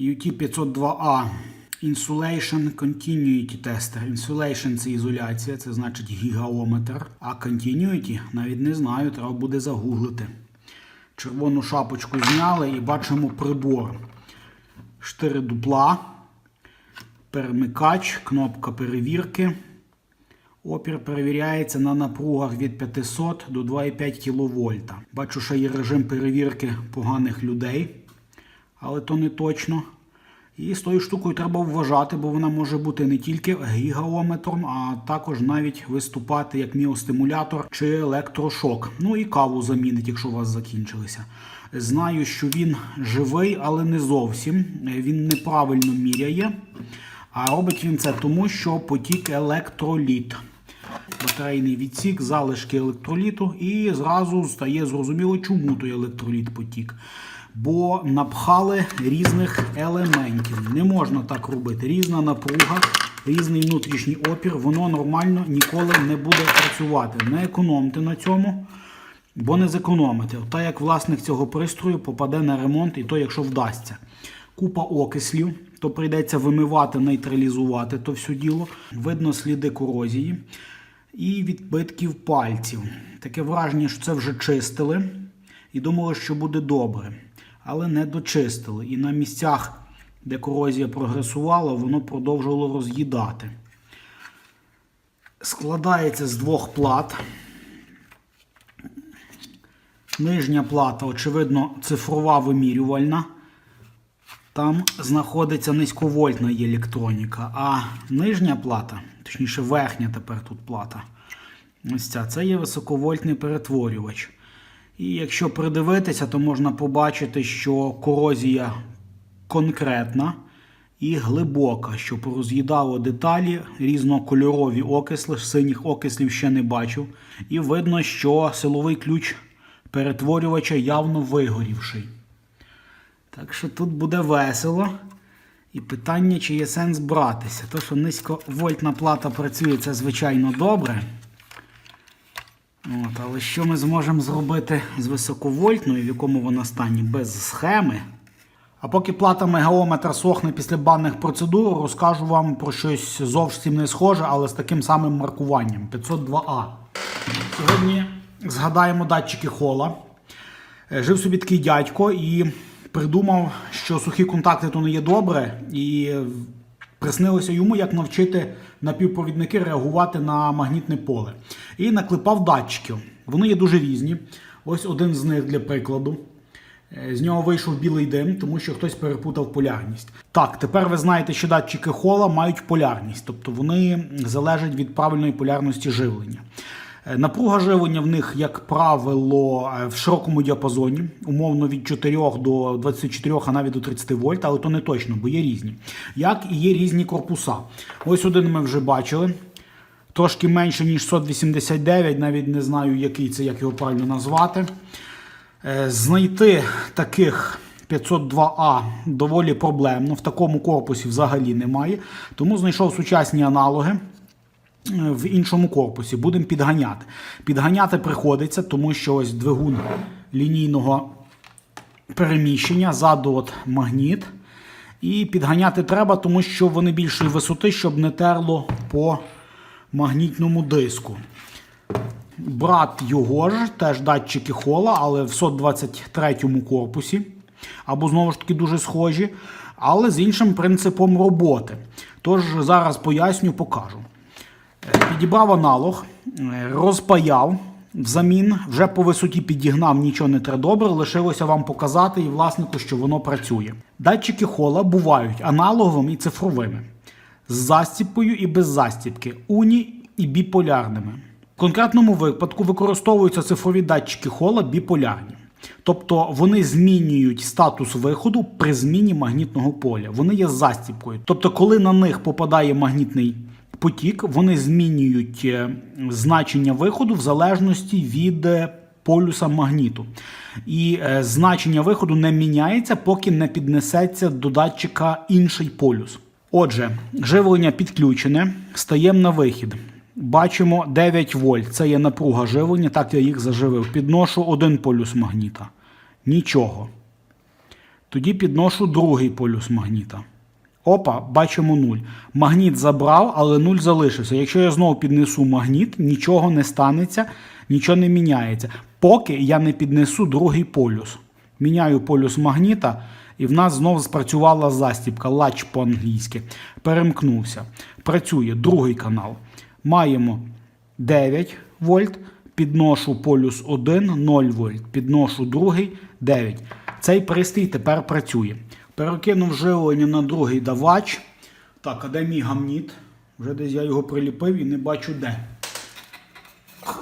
UT 502A Insulation Continuity Tester. Insulation це ізоляція, це значить гігаометр. А Continuity навіть не знаю, треба буде загуглити. Червону шапочку зняли і бачимо прибор. Штири дупла, перемикач, кнопка перевірки. Опір перевіряється на напругах від 500 до 2,5 кВт. Бачу, що є режим перевірки поганих людей, але то не точно. І з тою штукою треба вважати, бо вона може бути не тільки гігаометром, а також навіть виступати як міостимулятор чи електрошок. Ну і каву замінить, якщо у вас закінчилися. Знаю, що він живий, але не зовсім. Він неправильно міряє. А робить він це тому, що потік електроліт. Батарейний відсік, залишки електроліту, і зразу стає зрозуміло, чому той електроліт потік. Бо напхали різних елементів. Не можна так робити. Різна напруга, різний внутрішній опір, воно нормально ніколи не буде працювати. Не економте на цьому, бо не зекономите. Та як власник цього пристрою попаде на ремонт, і то, якщо вдасться. Купа окислів, то прийдеться вимивати, нейтралізувати то все діло. Видно сліди корозії і відбитків пальців. Таке враження, що це вже чистили і думали, що буде добре. Але не дочистили. І на місцях, де корозія прогресувала, воно продовжувало роз'їдати. Складається з двох плат. Нижня плата, очевидно, цифрова вимірювальна. Там знаходиться низьковольтна електроніка, а нижня плата, точніше верхня тепер тут плата, ось ця, це є високовольтний перетворювач. І якщо придивитися, то можна побачити, що корозія конкретна і глибока, що пороз'їдало деталі, різнокольорові окисли, синіх окислів ще не бачив. І видно, що силовий ключ перетворювача явно вигорівший. Так що тут буде весело. І питання, чи є сенс братися. То, що низьковольтна плата працює, це звичайно добре. От, але що ми зможемо зробити з високовольтною, в якому вона стані, без схеми? А поки плата мегаометра сохне після банних процедур, розкажу вам про щось зовсім не схоже, але з таким самим маркуванням 502А. Сьогодні згадаємо датчики хола. Е, Жив собі такий дядько і придумав, що сухі контакти то не є добре, і приснилося йому, як навчити напівпровідники реагувати на магнітне поле. І наклепав датчиків. Вони є дуже різні. Ось один з них для прикладу. Е, З нього вийшов білий дим, тому що хтось перепутав полярність. Так, тепер ви знаєте, що датчики хола мають полярність, тобто вони залежать від правильної полярності живлення. Е, Напруга живлення в них, як правило, е, в широкому діапазоні, умовно від 4 до 24, а навіть до 30 вольт, але то не точно, бо є різні. Як і є різні корпуса. Ось один ми вже бачили. Трошки менше, ніж 189, навіть не знаю, який це, як його правильно назвати. Е, Знайти таких 502А доволі проблемно. В такому корпусі взагалі немає. Тому знайшов сучасні аналоги в іншому корпусі. Будемо підганяти. Підганяти приходиться, тому що ось двигун лінійного переміщення, ззаду от магніт. І підганяти треба, тому що вони більшої висоти, щоб не терло по магнітному диску. Брат його ж, теж датчики хола, але в 123 корпусі. Або знову ж таки дуже схожі, але з іншим принципом роботи. Тож зараз поясню, покажу. Підібрав аналог, е, розпаяв взамін, вже по висоті підігнав, нічого не добре, лишилося вам показати і власнику, що воно працює. Датчики хола бувають аналоговими і цифровими, з застіпкою і без застіпки, уні і біполярними. В конкретному випадку використовуються цифрові датчики хола біполярні. Тобто вони змінюють статус виходу при зміні магнітного поля. Вони є застіпкою. Тобто, коли на них попадає магнітний потік, вони змінюють е, значення виходу в залежності від е, полюса магніту. І е, значення виходу не міняється, поки не піднесеться до датчика інший полюс. Отже, живлення підключене, стаємо на вихід. Бачимо 9 вольт. Це є напруга живлення, так я їх заживив. Підношу один полюс магніта. Нічого. Тоді підношу другий полюс магніта. Опа, бачимо 0. Магніт забрав, але 0 залишився. Якщо я знову піднесу магніт, нічого не станеться, нічого не міняється. Поки я не піднесу другий полюс. Міняю полюс магніта, і в нас знову спрацювала застібка, лач по-англійськи. Перемкнувся. Працює другий канал. Маємо 9 вольт, підношу полюс 1, 0 вольт, підношу другий 9. Цей пристрій тепер працює. Перекинув живлення на другий давач. Так, а де мій гамніт? Вже десь я його приліпив і не бачу де.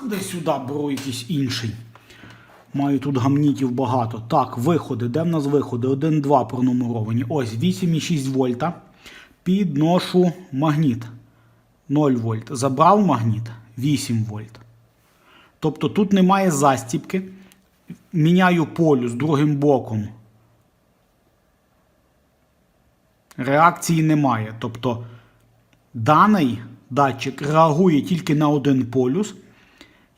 Десь сюди беру якийсь інший. Маю тут гамнітів багато. Так, виходи. Де в нас виходи? 1-2 пронумеровані. Ось 8,6 вольта. Підношу магніт. 0 вольт. Забрав магніт 8 вольт. Тобто тут немає застіпки. Міняю полюс другим боком. Реакції немає. Тобто даний датчик реагує тільки на один полюс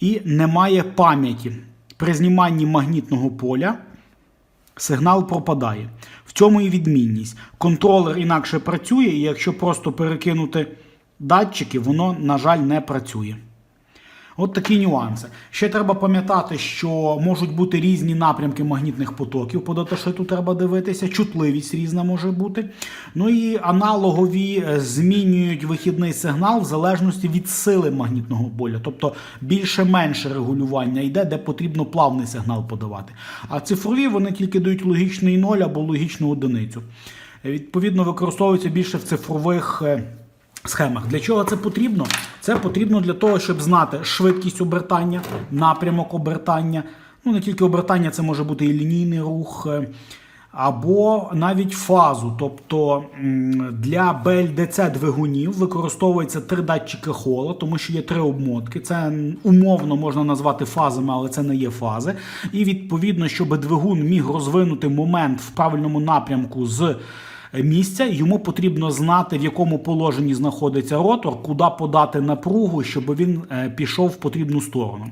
і немає пам'яті. При зніманні магнітного поля сигнал пропадає. В цьому і відмінність. Контролер інакше працює, і якщо просто перекинути датчики, воно, на жаль, не працює. От такі нюанси. Ще треба пам'ятати, що можуть бути різні напрямки магнітних потоків, по даташиту треба дивитися, чутливість різна може бути. Ну і аналогові е, змінюють вихідний сигнал в залежності від сили магнітного поля. Тобто більше-менше регулювання йде, де потрібно плавний сигнал подавати. А цифрові вони тільки дають логічний ноль або логічну одиницю. Е, Відповідно, використовуються більше в цифрових. Схемах. Для чого це потрібно? Це потрібно для того, щоб знати швидкість обертання, напрямок обертання. Ну, не тільки обертання, це може бути і лінійний рух, е, або навіть фазу. Тобто для BLDC двигунів використовується три датчики хола, тому що є три обмотки. Це умовно можна назвати фазами, але це не є фази. І відповідно, щоб двигун міг розвинути момент в правильному напрямку з місця, йому потрібно знати, в якому положенні знаходиться ротор, куди подати напругу, щоб він е, пішов в потрібну сторону.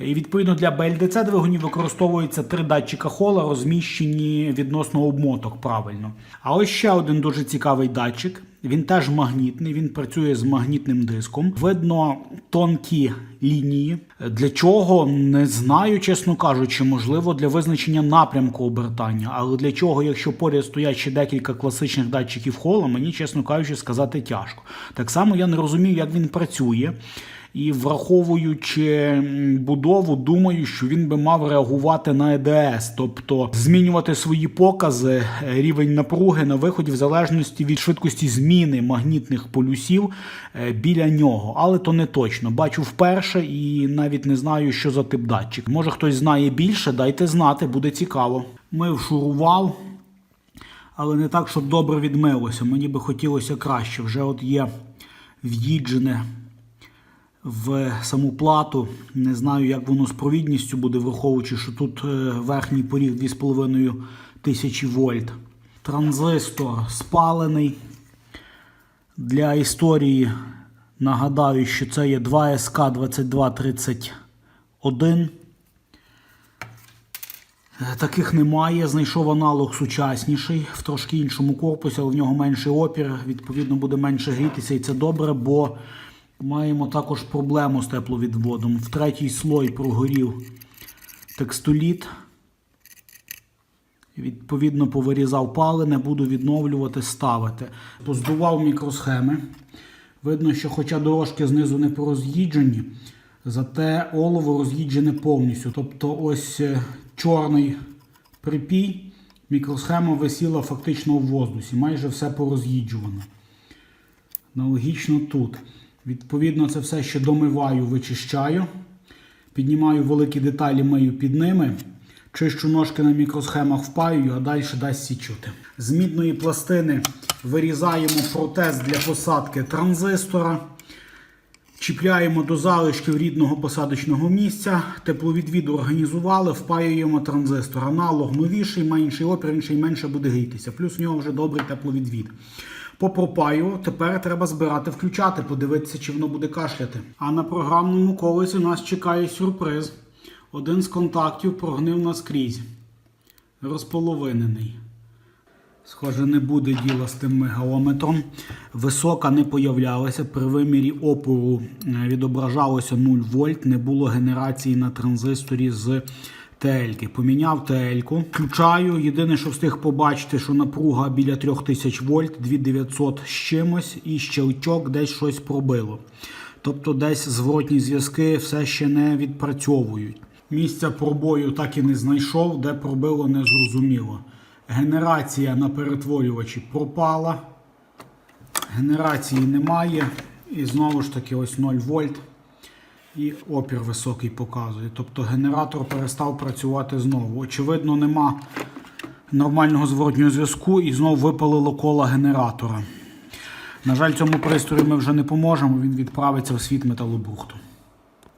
І відповідно для блдц двигунів використовуються три датчика хола, розміщені відносно обмоток правильно. А ось ще один дуже цікавий датчик. Він теж магнітний, він працює з магнітним диском. Видно тонкі лінії. Для чого не знаю, чесно кажучи, можливо, для визначення напрямку обертання. Але для чого, якщо поряд стоять ще декілька класичних датчиків хола, мені, чесно кажучи, сказати тяжко. Так само я не розумію, як він працює. І враховуючи будову, думаю, що він би мав реагувати на ЕДС, тобто змінювати свої покази, е, рівень напруги на виході в залежності від швидкості зміни магнітних полюсів е, біля нього. Але то не точно. Бачу вперше і навіть не знаю, що за тип датчик. Може хтось знає більше, дайте знати, буде цікаво. Ми вшурував, але не так, щоб добре відмилося. Мені би хотілося краще. Вже от є в'їджене в саму плату. Не знаю, як воно з провідністю буде, враховуючи, що тут е, верхній поріг 2,5 тисячі вольт. Транзистор спалений. Для історії нагадаю, що це є 2SK2231. Е, Таких немає. Знайшов аналог сучасніший в трошки іншому корпусі, але в нього менший опір. Відповідно, буде менше грітися, і це добре, бо маємо також проблему з тепловідводом. В третій слой прогорів текстоліт. Відповідно, повирізав палене, буду відновлювати, ставити. Поздував мікросхеми. Видно, що хоча дорожки знизу не пороз'їджені, зате олово роз'їджене повністю. Тобто ось е, чорний припій, мікросхема висіла фактично в воздусі, майже все пороз'їджувано. Аналогічно тут. Відповідно, це все ще домиваю, вичищаю. Піднімаю великі деталі, мию під ними. Чищу ножки на мікросхемах впаюю, а далі дасть січути. З мідної пластини вирізаємо протез для посадки транзистора. Чіпляємо до залишків рідного посадочного місця, тепловідвід організували, впаюємо транзистор. Аналог новіший, менший опір, інший менше буде грітися. Плюс в нього вже добрий тепловідвід. Попропаю, тепер треба збирати, включати, подивитися, чи воно буде кашляти. А на програмному колесі нас чекає сюрприз. Один з контактів прогнив наскрізь. Розполовинений. Схоже, не буде діла з тим мегаометром. Висока не появлялася. При вимірі опору е, відображалося 0 вольт, не було генерації на транзисторі з ТЛ-ки. Поміняв ТЛ-ку. Включаю. Єдине, що встиг побачити, що напруга біля 3000 вольт, 2900 з чимось, і щелчок десь щось пробило. Тобто десь зворотні зв'язки все ще не відпрацьовують. Місця пробою так і не знайшов, де пробило не зрозуміло. Генерація на перетворювачі пропала. Генерації немає. І знову ж таки ось 0 вольт. І опір високий показує. Тобто генератор перестав працювати знову. Очевидно, нема нормального зворотнього зв'язку і знову випалило коло генератора. На жаль, цьому пристрою ми вже не поможемо, він відправиться в світ металобрухту.